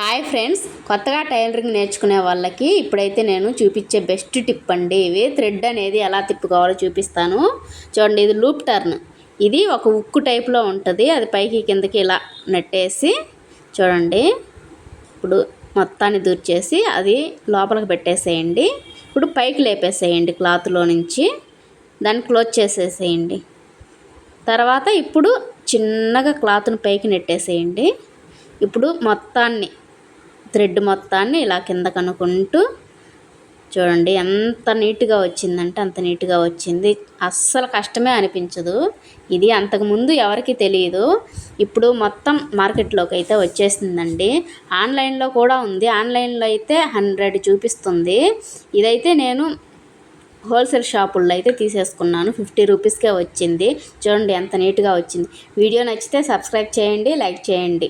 Hi friends కొత్తగా tailoring నేర్చుకునే వాళ్ళకి ఇప్పుడైతే నేను చూపించే బెస్ట్ టిప్ అండి ఇవి. థ్రెడ్ అనేది ఎలా తిప్పుకోవాలో చూపిస్తాను. చూడండి ఇది లూప్ టర్న్. ఇది ఒక ఉక్కు టైప్లో ఉంటుంది. అది పైకి కిందకి ఇలా నెట్టేసి చూడండి. ఇప్పుడు మొత్తాన్ని దూర్చేసి అది లోపలికి పెట్టేసేయండి. ఇప్పుడు పైకి లేపేసేయండి క్లాత్లో నుంచి. దాన్ని క్లోజ్ చేసేసేయండి. తర్వాత ఇప్పుడు చిన్నగా క్లాత్ను పైకి నెట్టేసేయండి. ఇప్పుడు మొత్తాన్ని థ్రెడ్ మొత్తాన్ని ఇలా కింద కనుక్కుంటూ చూడండి ఎంత నీట్గా వచ్చిందంటే అంత నీట్గా వచ్చింది. అస్సలు కష్టమే అనిపించదు. ఇది అంతకుముందు ఎవరికి తెలియదు ఇప్పుడు మొత్తం మార్కెట్లోకి అయితే వచ్చేసిందండి. ఆన్లైన్లో కూడా ఉంది. ఆన్లైన్లో అయితే హండ్రెడ్ చూపిస్తుంది. ఇదైతే నేను హోల్సేల్ షాపుల్లో అయితే తీసేసుకున్నాను. ఫిఫ్టీ రూపీస్కే వచ్చింది. చూడండి ఎంత నీట్గా వచ్చింది. వీడియో నచ్చితే సబ్స్క్రైబ్ చేయండి లైక్ చేయండి.